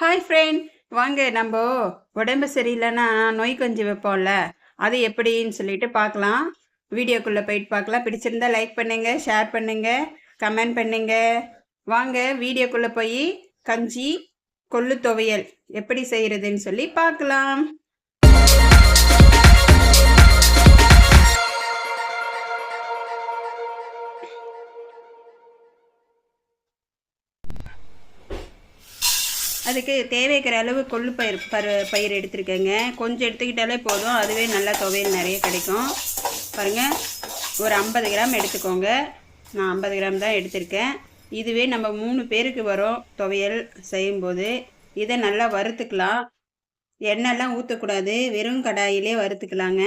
Hi friend வாங்க நம்ம உடம்பு சரியில்லைன்னா நோய் கொஞ்சம் வைப்போம்ல. அது எப்படின்னு சொல்லிட்டு பார்க்கலாம். வீடியோக்குள்ளே போயிட்டு பார்க்கலாம். பிடிச்சிருந்தா லைக் பண்ணுங்க ஷேர் பண்ணுங்க கமெண்ட் பண்ணுங்க. வாங்க வீடியோக்குள்ளே போய் கஞ்சி கொள்ளு துவையல் எப்படி செய்கிறதுன்னு சொல்லி பார்க்கலாம். அதுக்கு தேவைக்கிற அளவு கொள்ளு பயிர் பரு பயிர் எடுத்துருக்கேங்க. கொஞ்சம் எடுத்துக்கிட்டாலே போதும். அதுவே நல்லா துவையல் நிறைய கிடைக்கும். பாருங்கள் ஒரு ஐம்பது கிராம் எடுத்துக்கோங்க. நான் ஐம்பது கிராம் தான் எடுத்திருக்கேன். இதுவே நம்ம மூணு பேருக்கு வரும் துவையல் செய்யும்போது. இதை நல்லா வறுத்துக்கலாம். எண்ணெய்லாம் ஊற்றக்கூடாது வெறும் கடாயிலே வறுத்துக்கலாங்க.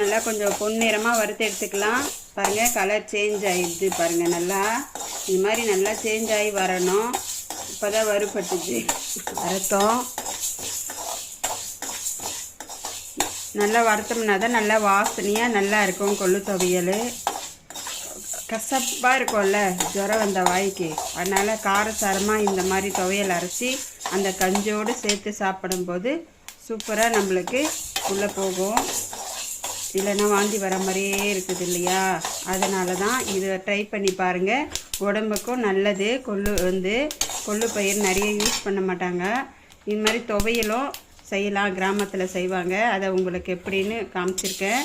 நல்லா கொஞ்சம் பொன்னிறமாக வறுத்து எடுத்துக்கலாம். பாருங்கள் கலர் சேஞ்ச் ஆகிடுது பாருங்கள் நல்லா. இது மாதிரி நல்லா சேஞ்ச் ஆகி வரணும். இப்போ தான் வறுபட்டுச்சு. வறுத்தோம் நல்லா வறுத்தோம்னா தான் நல்லா வாசனையாக நல்லா இருக்கும் கொள்ளு துவையல். கசப்பாக இருக்கும்ல ஜுரம் வந்த வாய்க்கு. அதனால் காரசாரமாக இந்த மாதிரி துவையல் அரைச்சி அந்த கஞ்சோடு சேர்த்து சாப்பிடும்போது சூப்பராக நம்மளுக்கு உள்ளே போகும். இல்லைன்னா வாந்தி வர மாதிரியே இருக்குது இல்லையா? அதனால தான் இதை ட்ரை பண்ணி பாருங்கள் உடம்புக்கும் நல்லது. கொள்ளு வந்து கொள்ளு பயிர் நிறைய யூஸ் பண்ண மாட்டாங்க. இது மாதிரி துவையலும் செய்யலாம். கிராமத்தில் செய்வாங்க. அதை உங்களுக்கு எப்படின்னு காமிச்சிருக்கேன்.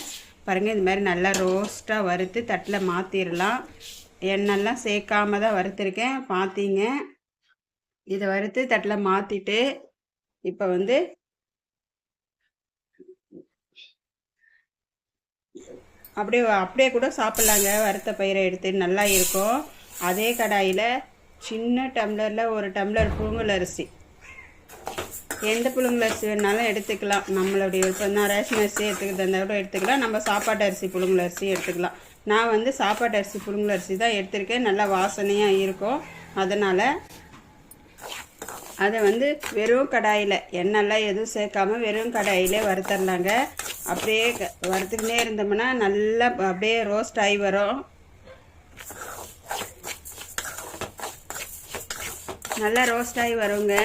பாருங்கள் இது மாதிரி நல்லா ரோஸ்ட்டாக வறுத்து தட்டில் மாற்றிடலாம் எண்ணெய்லாம் சேர்க்காம தான் வறுத்துருக்கேன். பார்த்தீங்க இதை வறுத்து தட்டில் மாற்றிட்டு இப்போ வந்து அப்படியே அப்படியே கூட சாப்பிட்லாங்க. வறுத்த பயிரை எடுத்து நல்லா இருக்கும். அதே கடாயில் சின்ன டம்ளரில் ஒரு டம்ளர் புழுங்கல் அரிசி. எந்த புழுங்கல் அரிசி வேணாலும் எடுத்துக்கலாம். நம்மளுடைய விருப்பம் தான். ரேஷன் அரிசி எடுத்துக்கிறதா இருந்தால் கூட எடுத்துக்கலாம். நம்ம சாப்பாட்டு அரிசி புழுங்கல் அரிசி எடுத்துக்கலாம். நான் வந்து சாப்பாட்டு அரிசி புழுங்கல் அரிசி தான் எடுத்திருக்கேன். நல்லா வாசனையாக இருக்கும். அதனால் அதை வந்து வெறும் கடாயில் எண்ணெய்லாம் எதுவும் சேர்க்காம வெறும் கடாயிலே வறுத்தரலாங்க. அப்படியே வறுத்துக்கிட்டே இருந்தோம்னா நல்லா அப்படியே ரோஸ்ட் ஆகி வரும். நல்லா ரோஸ்ட் ஆகி வருங்க.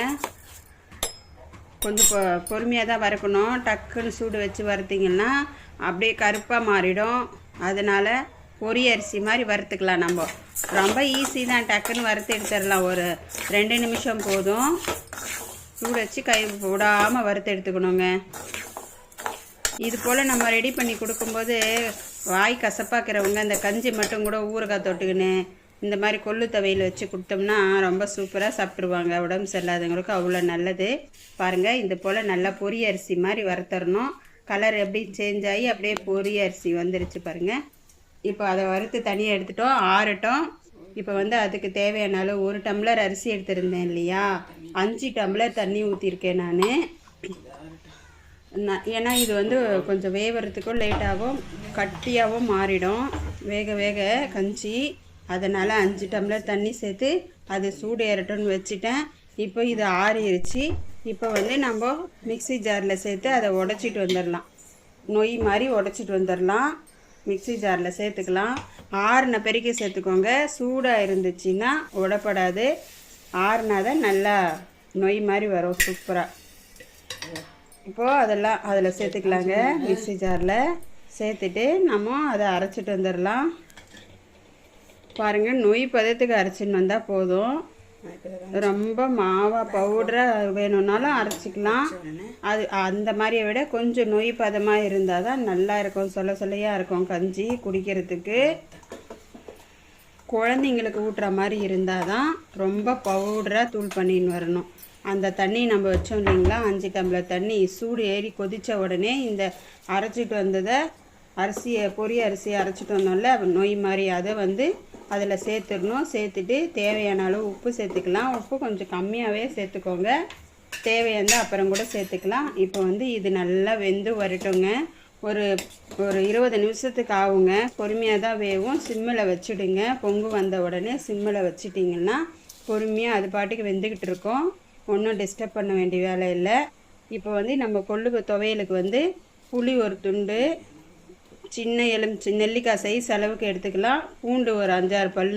கொஞ்சம் பொ பொறுமையாக தான் வறுக்கணும். டக்குன்னு சூடு வச்சு வறுத்திங்கன்னா அப்படியே கருப்பாக மாறிடும். அதனால் பொரி அரிசி மாதிரி வறுத்துக்கலாம் நம்ம. ரொம்ப ஈஸி தான். டக்குன்னு வறுத்து எடுத்துடலாம். ஒரு ரெண்டு நிமிஷம் போதும். சூடு வச்சு கை விடாமல் வறுத்து எடுத்துக்கணுங்க. இது போல் நம்ம ரெடி பண்ணி கொடுக்கும்போது வாய் கசப்பாக்கிறவங்க அந்த கஞ்சி மட்டும் கூட ஊறுகாய் தொட்டுக்கின்னு இந்த மாதிரி கொள்ளு தவையில் வச்சு கொடுத்தோம்னா ரொம்ப சூப்பராக சாப்பிட்ருவாங்க உடம்பு சரியில்லாதவங்களுக்கு அவ்வளோ நல்லது. பாருங்கள் இது போல் நல்லா பொரிய அரிசி மாதிரி வறுத்தரணும். கலர் எப்படி சேஞ்ச் ஆகி அப்படியே பொரிய அரிசி வந்துருச்சு பாருங்கள் இப்போ அதை வறுத்து தனியாக எடுத்துட்டோம் ஆறட்டும். இப்போ வந்து அதுக்கு தேவையான அளவு ஒரு டம்ளர் அரிசி எடுத்திருந்தேன் இல்லையா? அஞ்சு டம்ளர் தண்ணி ஊற்றிருக்கேன் நான். ஏன்னா இது வந்து கொஞ்சம் வேவறதுக்கும் லேட்டாகவும் கட்டியாகவும் மாறிடும். வேக வேக கஞ்சி. அதனால் அஞ்சு டம்ளர் தண்ணி சேர்த்து அது சூடு ஏறட்டும்னு வச்சுட்டேன். இப்போ இது ஆறிடுச்சு இப்போ வந்து நம்ம மிக்சி ஜாரில் சேர்த்து அதை உடச்சிட்டு வந்துடலாம். நொய் மாதிரி உடச்சிட்டு வந்துடலாம். மிக்சி ஜாரில் சேர்த்துக்கலாம். ஆறுன பெருக்கி சேர்த்துக்கோங்க. சூடாக இருந்துச்சுன்னா உடப்படாது. ஆறுனா தான் நல்லா நொய் மாதிரி வரும் சூப்பராக இப்போது அதெல்லாம் அதில் சேர்த்துக்கலாங்க மிக்சி ஜாரில். சேர்த்துட்டு நம்ம அதை அரைச்சிட்டு வந்துடலாம். பாருங்கள் நொய் பதத்துக்கு அரைச்சின்னு வந்தால் போதும். ரொம்ப மாவாக பவுடராக வேணும்னாலும் அரைச்சிக்கலாம். அது அந்த மாதிரியை விட கொஞ்சம் நொய் பதமாக இருந்தால் தான் நல்லா இருக்கும். சொல்ல சொல்லையாக இருக்கும் கஞ்சி குடிக்கிறதுக்கு. குழந்தைங்களுக்கு ஊட்டுற மாதிரி இருந்தால் தான் ரொம்ப பவுடராக தூள் பண்ணின்னு வரணும். அந்த தண்ணி நம்ம வச்சோம் இல்லைங்களா? அஞ்சு டம்ளர் தண்ணி சூடு ஏறி கொதித்த உடனே இந்த அரைச்சிட்டு வந்ததை அரிசியை பொரிய அரிசியை அரைச்சிட்டு வந்தோம்ல நொய் மாதிரி அதை வந்து அதில் சேர்த்துடணும். சேர்த்துட்டு தேவையான அளவு உப்பு சேர்த்துக்கலாம். உப்பு கொஞ்சம் கம்மியாகவே சேர்த்துக்கோங்க. தேவையான அப்புறம் கூட சேர்த்துக்கலாம். இப்போ வந்து இது நல்லா வெந்து வரட்டுங்க. ஒரு ஒரு இருபது நிமிஷத்துக்கு ஆகுங்க. பொறுமையாக தான் வேகும் சிம்மில் வச்சுடுங்க. பொங்கு வந்த உடனே சிம்மில் வச்சுட்டிங்கன்னா பொறுமையாக அது பாட்டுக்கு வெந்துக்கிட்டு இருக்கோம். ஒன்றும் டிஸ்டர்ப் பண்ண வேண்டிய வேலை இல்லை. இப்போ வந்து நம்ம கொள்ளு துவையலுக்கு வந்து புளி ஒரு துண்டு சின்ன எலுமிச்சி நெல்லிக்காய் சைஸ் அளவுக்கு எடுத்துக்கலாம். பூண்டு ஒரு அஞ்சாறு பல்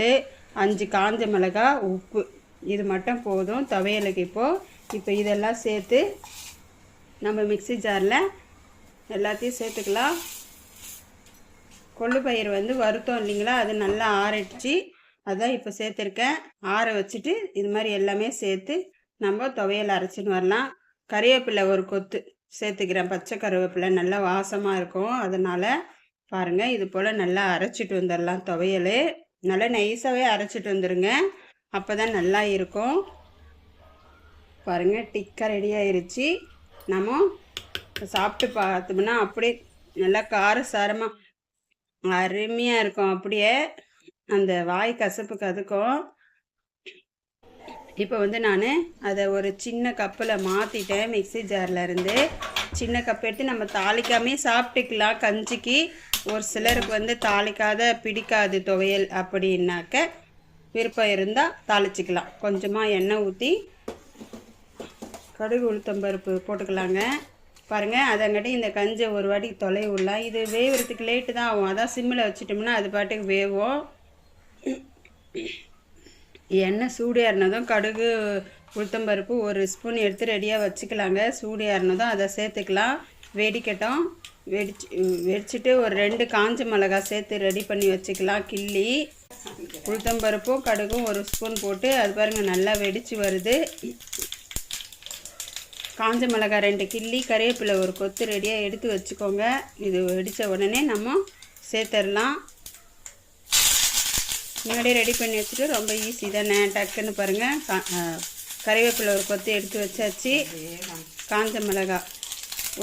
அஞ்சு காஞ்ச மிளகா உப்பு. இது மட்டும் போதும். துவையலுக்கு இப்போது இப்போ இதெல்லாம் சேர்த்து நம்ம மிக்ஸி ஜாரில் எல்லாத்தையும் சேர்த்துக்கலாம். கொள்ளு பயிர் வந்து வருத்தம் இல்லைங்களா? அது நல்லா ஆறிடுச்சு. அதான் இப்போ சேர்த்துருக்கேன். ஆற வச்சுட்டு இது மாதிரி எல்லாமே சேர்த்து நம்ம துவையல் அரைச்சின்னு வரலாம். கறிவேப்பிலை ஒரு கொத்து சேர்த்துக்கிறேன். பச்சை கருவேப்பிலை நல்லா வாசமாக இருக்கும். அதனால் பாருங்கள் இது போல் நல்லா அரைச்சிட்டு வந்துடலாம் துவையல். நல்லா நைஸாகவே அரைச்சிட்டு வந்துடுங்க அப்போ தான் நல்லா இருக்கும். பாருங்கள் டிக்கா ரெடி ஆயிடுச்சு நம்ம சாப்பிட்டு பார்த்தோம்னா அப்படியே நல்லா காரசாரமாக அருமையாக இருக்கும். அப்படியே அந்த வாய் கசப்புக்கு அதுக்கும் இப்போ வந்து நான் அதை ஒரு சின்ன கப்பில் மாற்றிட்டேன் மிக்ஸி ஜாரில் இருந்து. சின்ன கப் எடுத்து நம்ம தாளிக்காமே சாப்பிட்டுக்கலாம் கஞ்சிக்கு. ஒரு சிலருக்கு வந்து தாளிக்காத பிடிக்காது துவையல் அப்படின்னாக்க விருப்பம் இருந்தால் தாளிச்சிக்கலாம். கொஞ்சமாக எண்ணெய் ஊற்றி கடுகு உளுத்தம்பருப்பு போட்டுக்கலாங்க. பாருங்கள் அதங்கடி இந்த கஞ்சை ஒரு வாட்டி தொலை விடலாம் இது வேகிறதுக்கு லேட்டு தான் ஆகும். அதான் சிம்மில் வச்சுட்டோம்னா அது பாட்டுக்கு வேகும் எண்ணெய் சூடு ஏறினதும் கடுகு உளுத்தம்பருப்பு ஒரு ஸ்பூன் எடுத்து ரெடியாக வச்சுக்கலாங்க. சூடு ஏறினதும் அதை சேர்த்துக்கலாம். வெடிக்கட்டும். வெடிச்சு வெடிச்சிட்டு ஒரு ரெண்டு காஞ்ச மிளகா சேர்த்து ரெடி பண்ணி வச்சுக்கலாம். கிள்ளி. உளுத்தம்பருப்பும் கடுகும் ஒரு ஸ்பூன் போட்டு அது பாருங்கள் நல்லா வெடித்து வருது. காஞ்ச மிளகாய் ரெண்டு கிள்ளி கறிவேப்பிலை ஒரு கொத்து ரெடியாக எடுத்து வச்சுக்கோங்க. இது வெடித்த உடனே நம்ம சேர்த்துடலாம் முன்னாடியே ரெடி பண்ணி வச்சுட்டு ரொம்ப ஈஸி தானே? டக்குன்னு பாருங்கள் கா கறிவேப்பிலை ஒரு கொத்து எடுத்து வச்சாச்சு. காஞ்ச மிளகாய்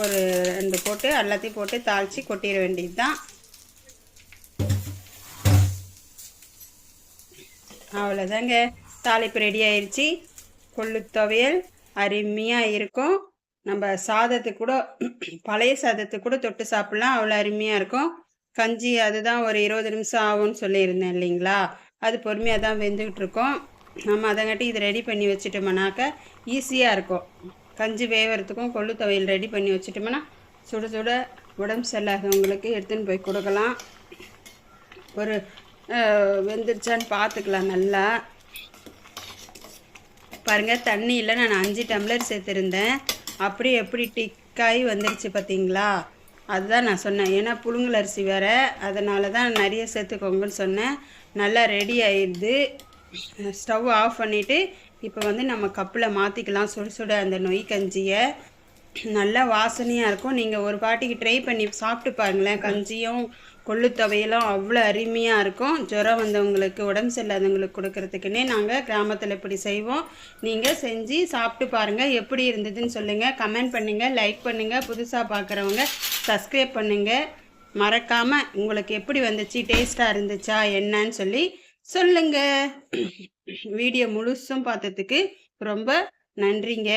ஒரு ரெண்டு போட்டு எல்லாத்தையும் போட்டு தாளித்து கொட்டிட வேண்டியது தான் அவ்வளோதாங்க தாளிப்பு ரெடி ஆயிடுச்சு கொள்ளு துவையல் அருமையாக இருக்கும். நம்ம சாதத்துக்கு கூட பழைய சாதத்துக்கு கூட தொட்டு சாப்பிட்லாம். அவ்வளோ அருமையாக இருக்கும். கஞ்சி அதுதான் ஒரு இருபது நிமிஷம் ஆகும்னு சொல்லியிருந்தேன் இல்லைங்களா? அது பொறுமையாக தான் வெந்துக்கிட்டு இருக்கோம். நம்ம அதங்காட்டி இதை ரெடி பண்ணி வச்சுட்டோம்னாக்க ஈஸியாக இருக்கும். கஞ்சி வேகிறதுக்கும் கொள்ளு துவையல் ரெடி பண்ணி வச்சுட்டோம்னா சுட சுட உடம்பு சரியில்லாதவங்களுக்கு எடுத்துன்னு போய் கொடுக்கலாம். ஒரு வெந்துருச்சான்னு பார்த்துக்கலாம் நல்லா. பாருங்கள் தண்ணியில் நான் அஞ்சு டம்ளர் சேர்த்துருந்தேன். அப்படி எப்படி டிக்காகி வந்துருச்சு பார்த்தீங்களா? அதுதான் நான் சொன்னேன். ஏன்னா புழுங்கல் அரிசி வேறு. அதனால தான் நிறைய சேர்த்துக்கோங்கன்னு சொன்னேன். நல்லா ரெடி ஆயிடுது. ஸ்டவ் ஆஃப் பண்ணிவிட்டு இப்போ வந்து நம்ம கப்பில் மாற்றிக்கலாம் சுட சுட அந்த நொய் கஞ்சியை. நல்லா வாசனையாக இருக்கும். நீங்கள் ஒரு பாட்டிக்கு ட்ரை பண்ணி சாப்பிட்டு பாருங்களேன். கஞ்சியும் கொள்ளு துவையெல்லாம் அவ்வளோ அருமையாக இருக்கும். ஜுரம் வந்தவங்களுக்கு உடம்பு சரியில்லாதவங்களுக்கு கொடுக்கறதுக்குன்னே நாங்கள் கிராமத்தில் இப்படி செய்வோம். நீங்கள் செஞ்சு சாப்பிட்டு பாருங்கள் எப்படி இருந்ததுன்னு சொல்லுங்கள் கமெண்ட் பண்ணுங்கள் லைக் பண்ணுங்கள் புதுசாக பார்க்குறவங்க சப்ஸ்கிரைப் பண்ணுங்கள் மறக்காமல் உங்களுக்கு எப்படி வந்துச்சு? டேஸ்ட்டாக இருந்துச்சா? என்னன்னு சொல்லி சொல்லுங்கள் வீடியோ முழுசும் பார்த்ததுக்கு ரொம்ப நன்றிங்க.